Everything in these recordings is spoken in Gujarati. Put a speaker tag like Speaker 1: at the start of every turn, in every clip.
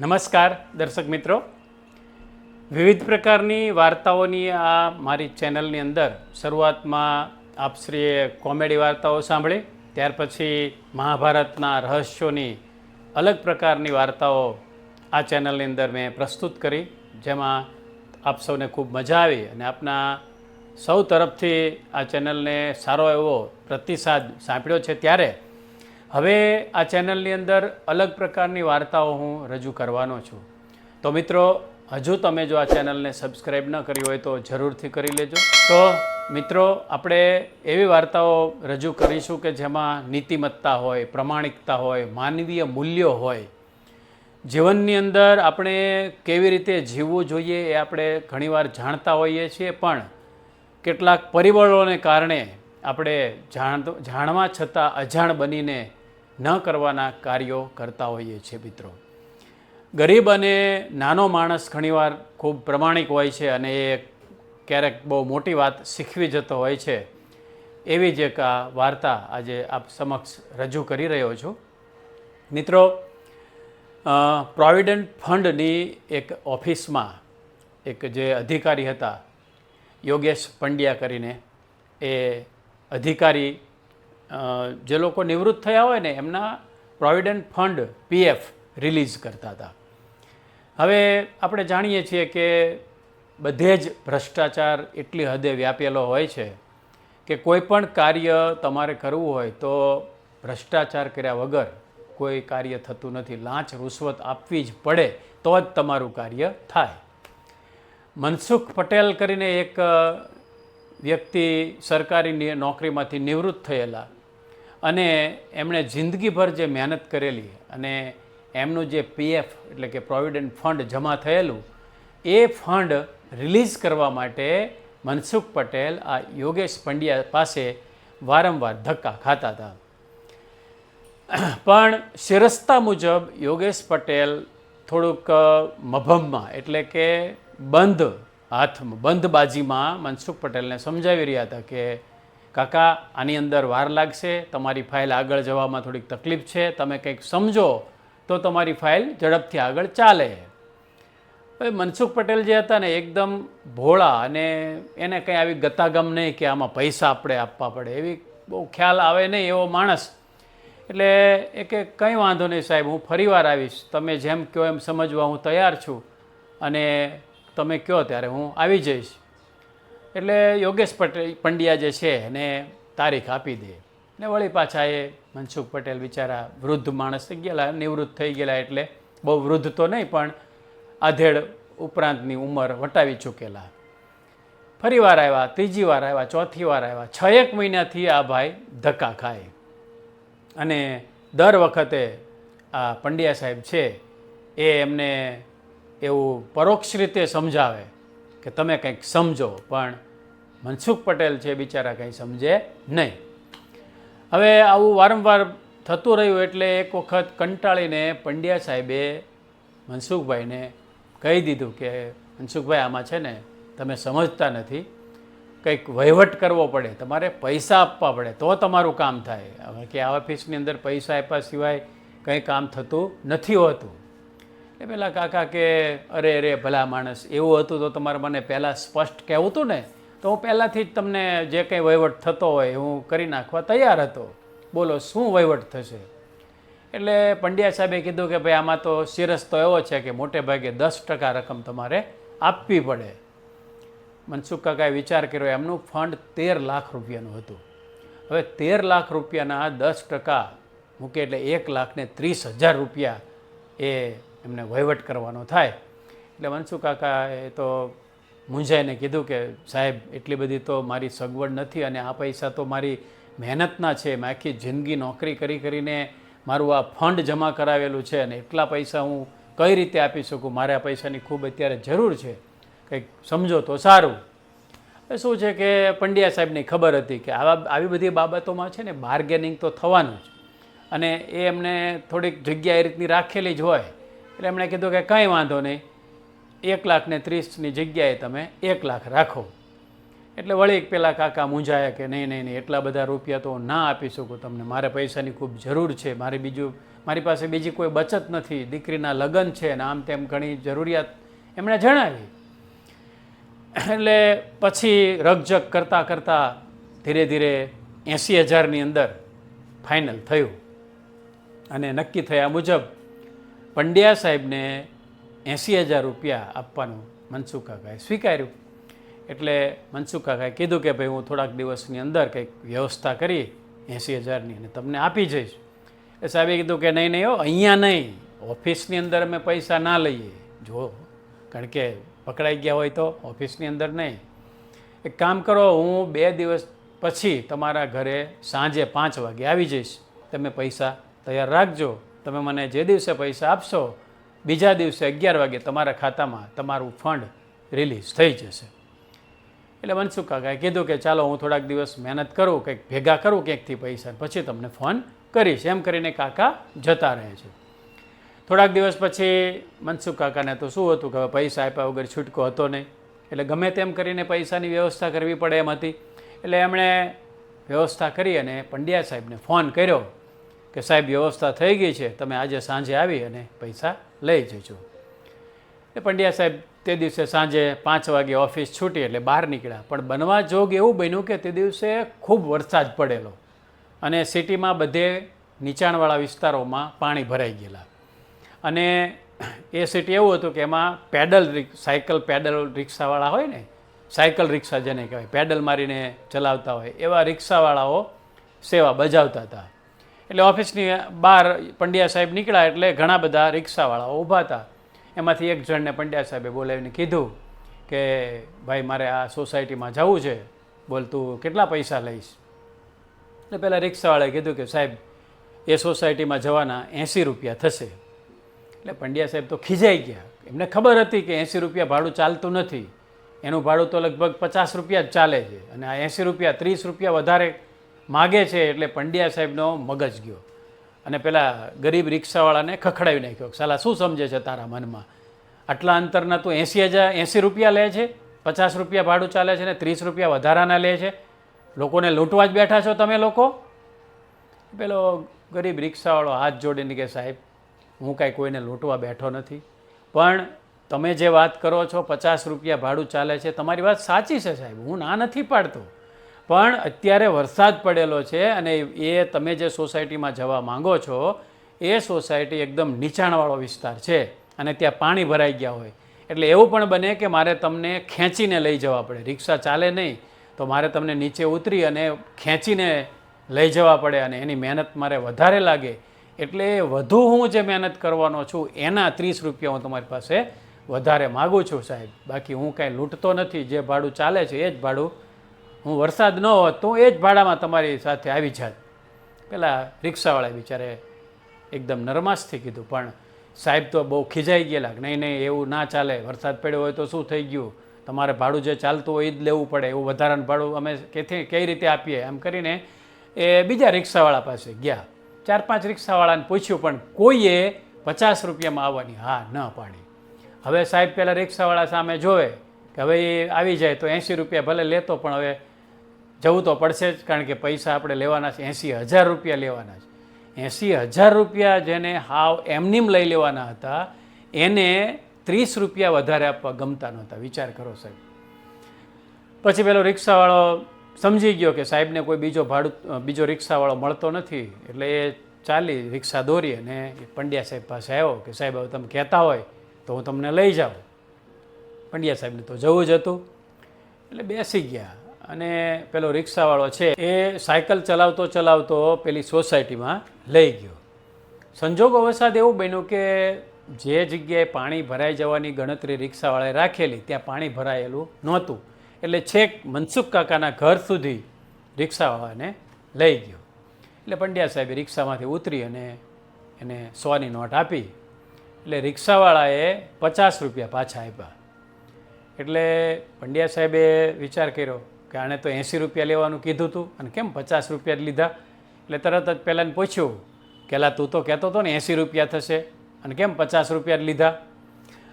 Speaker 1: નમસ્કાર, દર્શક મિત્રો. વિવિધ પ્રકારની વાર્તાઓની આ મારી ચેનલની અંદર શરૂઆતમાં આપશ્રીએ કોમેડી વાર્તાઓ સાંભળી, ત્યાર પછી મહાભારતના રહસ્યોની અલગ પ્રકારની વાર્તાઓ આ ચેનલની અંદર મેં પ્રસ્તુત કરી, જેમાં આપ સૌને ખૂબ મજા આવી અને આપના સૌ તરફથી આ ચેનલને સારો એવો પ્રતિસાદ સાંપડ્યો છે. ત્યારે હવે આ ચેનલની અંદર અલગ પ્રકારની વાર્તાઓ હું રજૂ કરવાનો છું. તો મિત્રો, હજુ તમે જો આ ચેનલને સબસ્ક્રાઈબ ન કરી હોય તો જરૂરથી કરી લેજો. તો મિત્રો, આપણે એવી વાર્તાઓ રજૂ કરીશું કે જેમાં નીતિમત્તા હોય, પ્રમાણિકતા હોય, માનવીય મૂલ્યો હોય. જીવનની અંદર આપણે કેવી રીતે જીવવું જોઈએ એ આપણે ઘણીવાર જાણતા હોઈએ છીએ, પણ કેટલાક પરિબળોને કારણે આપણે જાણ, જાણવા છતાં અજાણ બનીને ન કરવાના કાર્યો કરતા હોઈએ છીએ મિત્રો. ગરીબ અને નાનો માણસ ઘણીવાર ખૂબ પ્રમાણિક હોય છે અને એ ક્યારેક બહુ મોટી વાત શીખવી જતો હોય છે. એવી જ એક આ વાર્તા આજે આપ સમક્ષ રજૂ કરી રહ્યો છું. મિત્રો પ્રોવિડન્ટ ફંડની એક ઓફિસમાં એક જે અધિકારી હતા, યોગેશ પંડ્યા કરીને એ અધિકારી જે લોકો નિવૃત્ત થયા હોય ને, એમના પ્રોવિડન્ટ ફંડ પીએફ રિલીઝ કરતા હતા. હવે આપણે જાણીએ છીએ કે બધે જ ભ્રષ્ટાચાર એટલી હદે વ્યાપેલો હોય છે કે કોઈ પણ કાર્ય તમારે કરવું હોય તો ભ્રષ્ટાચાર કર્યા વગર કોઈ કાર્ય થતું નથી. લાંચ રૂશ્વત આપવી જ પડે તો જ તમારું કાર્ય થાય. મનસુખ પટેલ કરીને એક વ્યક્તિ સરકારી નોકરીમાંથી નિવૃત્ત થયેલા અને એમણે જિંદગીભર જે મહેનત કરેલી અને એમનું જે પીએફ એટલે કે પ્રોવિડન્ટ ફંડ જમા થયેલું, એ ફંડ રિલીઝ કરવા માટે મનસુખ પટેલ આ યોગેશ પંડ્યા પાસે વારંવાર ધક્કા ખાતા હતા. પણ શિરસ્તા મુજબ યોગેશ પટેલ થોડુંક મભમમાં એટલે કે બંધ હાથમાં બંધ બાજીમાં મનસુખ પટેલને સમજાવી રહ્યા હતા કે કાકા, આની અંદર વાર લાગશે. તમારી ફાઇલ આગળ જવામાં થોડીક તકલીફ છે. તમે કંઈક સમજો તો તમારી ફાઇલ ઝડપથી આગળ ચાલે. હવે મનસુખ પટેલ જે હતા ને, એકદમ ભોળા અને એને કંઈ આવી ગતાગમ નહીં કે આમાં પૈસા આપણે આપવા પડે. એવી બહુ ખ્યાલ આવે નહીં એવો માણસ. એટલે એ કંઈ વાંધો નહીં સાહેબ, હું ફરીવાર આવીશ. તમે જેમ કહો એમ સમજવા હું તૈયાર છું. અને તમે કહો ત્યારે હું આવી જઈશ. એટલે યોગેશ પટેલ પંડ્યા જે છે એને તારીખ આપી દે. ને વળી પાછા એ મનસુખ પટેલ બિચારા વૃદ્ધ માણસ થઈ ગયેલા, નિવૃત્ત થઈ ગયેલા એટલે બહુ વૃદ્ધ તો નહીં, પણ આધેડ ઉપરાંતની ઉંમર વટાવી ચૂકેલા. ફરી વાર આવ્યા, ત્રીજી વાર આવ્યા, ચોથી વાર આવ્યા. છ એક મહિનાથી આ ભાઈ ધક્કા ખાય. અને દર વખતે આ પંડ્યા સાહેબ છે, એ એમને એવું પરોક્ષ રીતે સમજાવે. કે તમે કંઈક સમજો, પણ મનસુખ પટેલ છે બિચારા કંઈ સમજે નહીં. હવે આવું વારંવાર થતું રહ્યું એટલે એક વખત કંટાળીને પંડ્યા સાહેબે મનસુખભાઈને કહી દીધું કે, મનસુખભાઈ, આમાં છે ને તમે સમજતા નથી. કંઈક વહીવટ કરવો પડે. તમારે પૈસા આપવા પડે, તો તમારું કામ થાય. હવે કે આ ઓફિસની અંદર પૈસા આપ્યા સિવાય કંઈ કામ થતું નથી હોતું. એ પેલા કાકા કે, અરે અરે, ભલા માણસ, એવું હતું તો તમારે મને પહેલાં સ્પષ્ટ કહેવું હતું ને, તો હું પહેલાંથી જ તમને જે કંઈ વહીવટ થતો હોય હું કરી નાખવા તૈયાર હતો. બોલો, શું વહીવટ થશે? એટલે પંડ્યા સાહેબે કીધું કે, ભાઈ, આમાં તો સિરસ તો એવો છે કે મોટે ભાગે દસ ટકા રકમ તમારે આપવી પડે. મનસુખ કાકાએ વિચાર કર્યો, એમનું ફંડ તેર લાખ રૂપિયાનું હતું. હવે તેર લાખ રૂપિયાના દસ ટકા મૂકે એટલે એક લાખને ત્રીસ હજાર રૂપિયા એ એમને વહીવટ કરવાનો થાય. એટલે મનસુખ કાકાએ તો મૂંઝાઈને કીધું કે, સાહેબ, એટલી બધી તો મારી સગવડ નથી અને આ પૈસા તો મારી મહેનતના છે. મેં આખી જિંદગી નોકરી કરી કરીને મારું આ ફંડ જમા કરાવેલું છે અને એટલા પૈસા હું કઈ રીતે આપી શકું? મારે આ પૈસાની ખૂબ અત્યારે જરૂર છે. કંઈક સમજો તો સારું. એ શું છે કે પંડ્યા સાહેબની ખબર હતી કે આવા આવી બધી બાબતોમાં છે ને બાર્ગેનિંગ તો થવાનું જ. અને એ એમને થોડીક જગ્યા એ રીતની રાખેલી જ હોય. એટલે એમણે કીધું કે કંઈ વાંધો નહીં. એક લાખને ત્રીસની જગ્યાએ તમે એક લાખ રાખો. એટલે વળી એક પેલા કાકા મૂંઝાયા કે નહીં નહીં નહીં, એટલા બધા રૂપિયા તો ના આપી શકું તમને. મારે પૈસાની ખૂબ જરૂર છે. મારે બીજું, મારી પાસે બીજી કોઈ બચત નથી. દીકરીના લગ્ન છે ને આમ તેમ ઘણી જરૂરિયાત એમણે જણાવી. એટલે પછી રગજગ કરતાં કરતાં ધીરે ધીરે એંસી હજારની અંદર ફાઇનલ થયું. અને નક્કી થયા મુજબ પંડ્યા સાહેબને એંસી હજાર રૂપિયા આપવાનું મનસુખ સ્વીકાર્યું. એટલે મનસુખ કીધું કે ભાઈ, હું થોડાક દિવસની અંદર કંઈક વ્યવસ્થા કરી એંસી હજારની અને તમને આપી જઈશ. એ સાહેબે કીધું કે નહીં નહીં હો, અહીંયા નહીં. ઓફિસની અંદર અમે પૈસા ના લઈએ. જો, કારણ કે પકડાઈ ગયા હોય તો ઓફિસની અંદર નહીં. એક કામ કરો, હું બે દિવસ પછી તમારા ઘરે સાંજે પાંચ વાગે આવી જઈશ. તમે પૈસા તૈયાર રાખજો. તમે મને જે દિવસે પૈસા આપશો, બીજા દિવસે અગિયાર વાગે તમારા ખાતામાં તમારું ફંડ રિલીઝ થઈ જશે. એટલે મનસુખ કાકાએ કીધું કે ચાલો હું થોડાક દિવસ મહેનત કરું, કંઈક ભેગા કરું ક્યાંકથી પૈસા, પછી તમને ફોન કરીશ. એમ કરીને કાકા જતા રહે છે. થોડાક દિવસ પછી મનસુખ કાકાને તો શું હતું કે હવે પૈસા આપ્યા વગર છૂટકો હતો નહીં. એટલે ગમે તેમ કરીને પૈસાની વ્યવસ્થા કરવી પડે એમ હતી. એટલે એમણે વ્યવસ્થા કરી અને પંડ્યા સાહેબને ફોન કર્યો. કે સાહેબ, વ્યવસ્થા થઈ ગઈ છે, તમે આજે સાંજે આવી અને પૈસા લઈ જજો. એ પંડ્યા સાહેબ, તે દિવસે સાંજે પાંચ વાગે ઓફિસ છૂટી એટલે બહાર નીકળ્યા. પણ બનવા જોગ એવું બન્યું કે તે દિવસે ખૂબ વરસાદ પડેલો અને સિટીમાં બધે નીચાણવાળા વિસ્તારોમાં પાણી ભરાઈ ગયેલા. અને એ સિટી એવું હતું કે એમાં પેડલ સાયકલ પેડલ રિક્ષાવાળા હોય ને, સાયકલ રિક્ષા જેને કહેવાય, પેડલ મારીને ચલાવતા હોય, એવા રિક્ષાવાળાઓ સેવા બજાવતા હતા. એટલે ઓફિસની બહાર પંડ્યા સાહેબ નીકળ્યા એટલે ઘણા બધા રિક્ષાવાળાઓ ઊભા હતા. એમાંથી એક જણને પંડ્યા સાહેબે બોલાવીને કીધું કે, ભાઈ, મારે આ સોસાયટીમાં જવું છે. બોલ, તું કેટલા પૈસા લઈશ? એટલે પહેલાં રિક્ષાવાળાએ કીધું કે, સાહેબ, એ સોસાયટીમાં જવાના એંસી રૂપિયા થશે. એટલે પંડ્યા સાહેબ તો ખીજાઈ ગયા. એમને ખબર હતી કે એંસી રૂપિયા ભાડું ચાલતું નથી. એનું ભાડું તો લગભગ પચાસ રૂપિયા જ ચાલે છે. અને આ એંસી રૂપિયા, ત્રીસ રૂપિયા વધારે માગે છે એટલે પંડ્યા સાહેબનો મગજ ગયો. અને પેલા ગરીબ રિક્ષાવાળાને ખખડાવી નાખ્યો સાલા, શું સમજે છે તારા મનમાં? આટલા અંતરના તું એંસી હજાર એંસી રૂપિયા લે છે, પચાસ રૂપિયા ભાડું ચાલે છે ને ત્રીસ રૂપિયા વધારાના લે છે. લોકોને લૂંટવા જ બેઠા છો તમે લોકો? પેલો ગરીબ રિક્ષાવાળો હાથ જોડીને કે, સાહેબ, હું કાંઈ કોઈને લૂંટવા બેઠો નથી. પણ તમે જે વાત કરો છો, પચાસ રૂપિયા ભાડું ચાલે છે, તમારી વાત સાચી છે સાહેબ. હું ના નથી પાડતો. પણ અત્યારે વરસાદ પડેલો છે અને એ તમે જે સોસાયટીમાં જવા માંગો છો, એ સોસાયટી એકદમ નીચાણવાળો વિસ્તાર છે અને ત્યાં પાણી ભરાઈ ગયા હોય. એટલે એવું પણ બને કે મારે તમને ખેંચીને લઈ જવા પડે. રિક્ષા ચાલે નહીં, તો મારે તમને નીચે ઉતરી અને ખેંચીને લઈ જવા પડે અને એની મહેનત મારે વધારે લાગે. એટલે વધુ હું જે મહેનત કરવાનો છું, એના ત્રીસ રૂપિયા હું તમારી પાસે વધારે માગું છું સાહેબ. બાકી હું કાંઈ લૂંટતો નથી, જે ભાડું ચાલે છે એ જ ભાડું હું વરસાદ ન હોત તો એ જ ભાડામાં તમારી સાથે આવી જાત. પેલા રિક્ષાવાળા બિચારે એકદમ નરમાશથી કીધું, પણ સાહેબ તો બહુ ખીજાઈ ગયેલા. નહીં નહીં, એવું ના ચાલે. વરસાદ પડ્યો હોય તો શું થઈ ગયું? તમારે ભાડું જે ચાલતું હોય એ જ લેવું પડે. એવું વધારાનું ભાડું અમે કેથી, કઈ રીતે આપીએ? એમ કરીને એ બીજા રિક્ષાવાળા પાસે ગયા. ચાર પાંચ રિક્ષાવાળાને પૂછ્યું, પણ કોઈએ પચાસ રૂપિયામાં આવવાની હા ન પાડી? હવે સાહેબ પહેલાં રિક્ષાવાળા સામે જોવે કે હવે એ આવી જાય તો એંસી રૂપિયા ભલે લેતો, પણ હવે જવું તો પડશે જ, કારણ કે પૈસા આપણે લેવાના છે. એંસી હજાર રૂપિયા લેવાના છે. એંસી હજાર રૂપિયા જેને હાવ એમનીમ લઈ લેવાના હતા, એને ત્રીસ રૂપિયા વધારે આપવા ગમતા નહોતા. વિચાર કરો સાહેબ. પછી પેલો રિક્ષાવાળો સમજી ગયો કે સાહેબને કોઈ બીજો ભાડું, બીજો રિક્ષાવાળો મળતો નથી, એટલે એ ચાલી રિક્ષા દોરી અને પંડ્યા સાહેબ પાસે આવ્યો કે સાહેબ, હવે તમે કહેતા હોય તો હું તમને લઈ જાઉં. પંડ્યા સાહેબને તો જવું જ હતું. એટલે બેસી ગયા. અને પેલો રિક્ષાવાળો છે, એ સાયકલ ચલાવતો ચલાવતો પેલી સોસાયટીમાં લઈ ગયો. સંજોગ અવસાદ એવું બન્યું કે જે જગ્યાએ પાણી ભરાઈ જવાની ગણતરી રિક્ષાવાળાએ રાખેલી, ત્યાં પાણી ભરાયેલું નહોતું. એટલે છેક મનસુખ કાકાના ઘર સુધી રિક્ષાવાળાને લઈ ગયો. એટલે પંડ્યા સાહેબે રિક્ષામાંથી ઉતરી અને એને સોની નોટ આપી. એટલે રિક્ષાવાળાએ પચાસ રૂપિયા પાછા આપ્યા. એટલે પંડ્યા સાહેબે વિચાર કર્યો કે આણે તો એંસી રૂપિયા લેવાનું કીધું હતું અને કેમ પચાસ રૂપિયા લીધા? એટલે તરત જ પહેલાંને પૂછ્યું કેલા તું તો કહેતો હતો ને એંસી રૂપિયા થશે અને કેમ પચાસ રૂપિયા લીધા?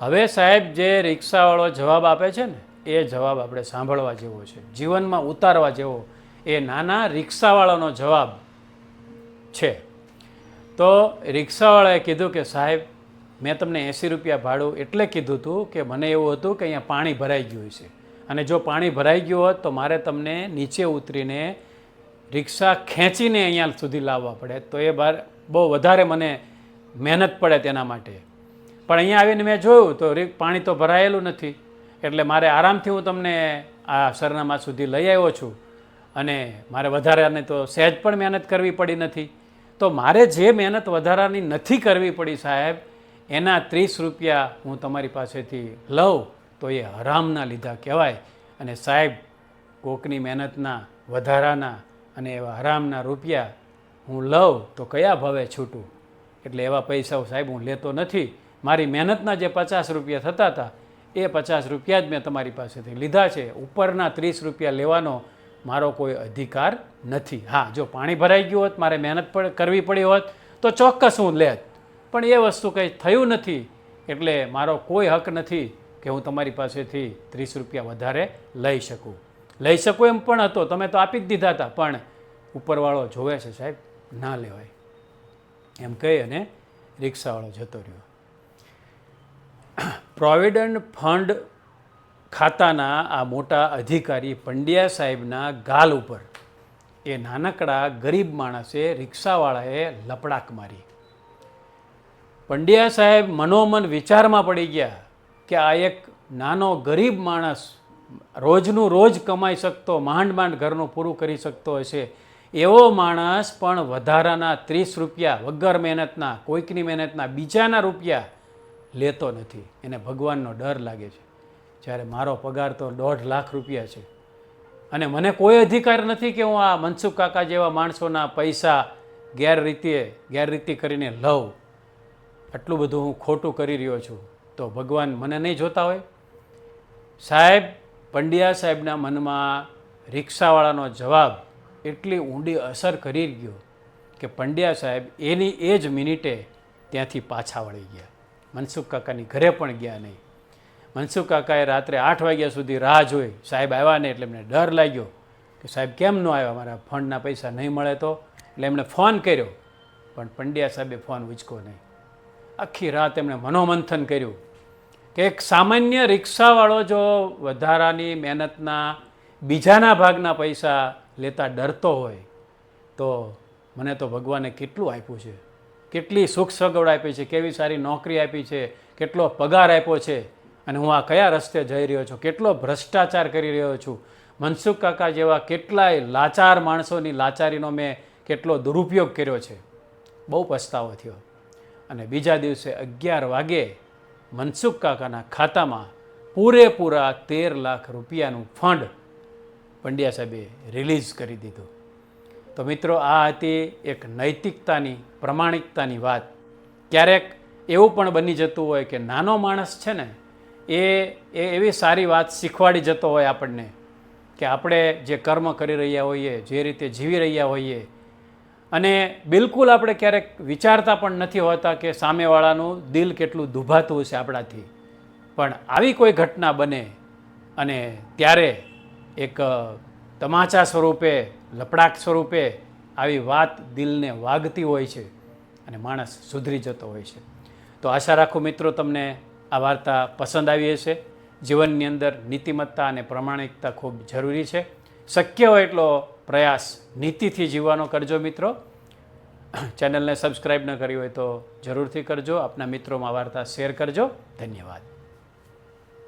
Speaker 1: હવે સાહેબ, જે રિક્ષાવાળો જવાબ આપે છે ને, એ જવાબ આપણે સાંભળવા જેવો છે. જીવનમાં ઉતારવા જેવો. એ નાના રિક્ષાવાળાનો જવાબ છે. તો રિક્ષાવાળાએ કીધું કે, સાહેબ, મેં તમને એંસી રૂપિયા ભાડું એટલે કીધું હતું કે મને એવું હતું કે અહીંયા પાણી ભરાઈ ગયું છે. અને જો પાણી ભરાઈ ગયું હોત તો મારે તમને નીચે ઉતરીને રિક્ષા ખેંચીને અહીંયા સુધી લાવવા પડે. તો એ બાર બહુ વધારે મને મહેનત પડે તેના માટે. પણ અહીંયા આવીને મેં જોયું તો પાણી તો ભરાયેલું નથી. એટલે મારે આરામથી હું તમને આ સરનામા સુધી લઈ આવ્યો છું. અને મારે વધારાને તો સહેજ પણ મહેનત કરવી પડી નથી. તો મારે જે મહેનત વધારાની નથી કરવી પડી સાહેબ, એના ત્રીસ રૂપિયા હું તમારી પાસેથી લઉં. તો એ હરામના લીધા કહેવાય. અને સાહેબ, કોકની મહેનતના વધારાના અને એવા હરામના રૂપિયા હું લઉં તો કયા ભાવે છૂટું? એટલે એવા પૈસાઓ સાહેબ હું લેતો નથી. મારી મહેનતના જે પચાસ રૂપિયા થતા હતા, એ પચાસ રૂપિયા જ મેં તમારી પાસેથી લીધા છે. ઉપરના ત્રીસ રૂપિયા લેવાનો મારો કોઈ અધિકાર નથી. હા, જો પાણી ભરાઈ ગયું હોત, મારે મહેનત પણ કરવી પડી હોત, તો ચોક્કસ હું લેત. પણ એ વસ્તુ કંઈ થયું નથી, એટલે મારો કોઈ હક નથી. કે હું તમારી પાસેથી ત્રીસ રૂપિયા વધારે લઈ શકું. લઈ શકું એમ પણ હતો. તમે તો આપી જ દીધા હતા, પણ ઉપરવાળો જોવે છે, સાહેબ, ના લેવાય. એમ કહી અને રિક્ષાવાળો જતો રહ્યો. પ્રોવિડન્ટ ફંડ ખાતાના આ મોટા અધિકારી પંડ્યા સાહેબના ગાલ ઉપર એ નાનકડા ગરીબ માણસે રિક્ષાવાળાએ લપડાક મારી. પંડ્યા સાહેબ મનોમન વિચારમાં પડી ગયા. કે આ એક નાનો ગરીબ માણસ રોજનું રોજ કમાઈ શકતો, માંડ માંડ ઘરનું પૂરું કરી શકતો હશે. એવો માણસ પણ વધારાના ત્રીસ રૂપિયા વગર મહેનતના, કોઈકની મહેનતના બીજાના રૂપિયા લેતો નથી. એને ભગવાનનો ડર લાગે છે. જ્યારે મારો પગાર તો દોઢ લાખ રૂપિયા છે. અને મને કોઈ અધિકાર નથી કે હું આ મનસુખ કાકા જેવા માણસોના પૈસા ગેરરીતે, ગેરરીતિ કરીને લઉં. આટલું બધું હું ખોટું કરી રહ્યો છું. તો ભગવાન મને નહીં જોતા હોય. સાહેબ, પંડ્યા સાહેબના મનમાં રિક્ષાવાળાનો જવાબ એટલી ઊંડી અસર કરી ગયો કે પંડ્યા સાહેબ એની એ જ મિનિટે ત્યાંથી પાછા વળી ગયા. મનસુખ કાકાની ઘરે પણ ગયા નહીં. મનસુખ કાકાએ રાત્રે આઠ વાગ્યા સુધી રાહ જોઈ. સાહેબ આવ્યા નહીં એટલે એમને ડર લાગ્યો કે સાહેબ કેમ ન આવ્યા? મારા ફંડના પૈસા નહીં મળે તો. એટલે એમણે ફોન કર્યો, પણ પંડ્યા સાહેબે ફોન ઉચકો નહીં. આખી રાત એમણે મનોમંથન કર્યું કે એક સામાન્ય રિક્ષાવાળો જો વધારાની મહેનતના બીજાના ભાગના પૈસા લેતા ડરતો હોય, તો મને તો ભગવાને કેટલું આપ્યું છે? કેટલી સુખ સગવડ આપી છે? કેવી સારી નોકરી આપી છે? કેટલો પગાર આપ્યો છે? અને હું આ કયા રસ્તે જઈ રહ્યો છું? કેટલો ભ્રષ્ટાચાર કરી રહ્યો છું? મનસુખ કાકા જેવા કેટલાય લાચાર માણસોની લાચારીનો મેં કેટલો દુરુપયોગ કર્યો છે? બહુ પસ્તાવો થયો. અને બીજા દિવસે અગિયાર વાગે મનસુખ કાકાના ખાતામાં પૂરેપૂરા તેર લાખ રૂપિયાનું ફંડ પંડ્યા સાહેબે રિલીઝ કરી દીધું. તો મિત્રો, આ હતી એક નૈતિકતાની, પ્રમાણિકતાની વાત. ક્યારેક એવું પણ બની જતું હોય કે નાનો માણસ છે ને, એ એ એવી સારી વાત શીખવાડી જતો હોય આપણને કે આપણે જે કર્મ કરી રહ્યા હોઈએ, જે રીતે જીવી રહ્યા હોઈએ અને બિલકુલ આપણે ક્યારેક વિચારતા પણ નથી હોતા કે સામેવાળાનું દિલ કેટલું દુભાતું હશે આપણાથી. પણ આવી કોઈ ઘટના બને અને ત્યારે એક તમાચા સ્વરૂપે, લપડાક સ્વરૂપે આવી વાત દિલને વાગતી હોય છે અને માણસ સુધરી જતો હોય છે. તો આશા રાખું મિત્રો તમને આ વાર્તા પસંદ આવી હશે. જીવનની અંદર નીતિમત્તા અને પ્રમાણિકતા ખૂબ જરૂરી છે. શક્ય હોય એટલો પ્રયાસ નીતિથી જીવવાનો કરજો મિત્રો. ચેનલને સબસ્ક્રાઈબ ન કરી હોય તો જરૂરથી કરજો. આપના મિત્રોમાં વાર્તા શેર કરજો. ધન્યવાદ.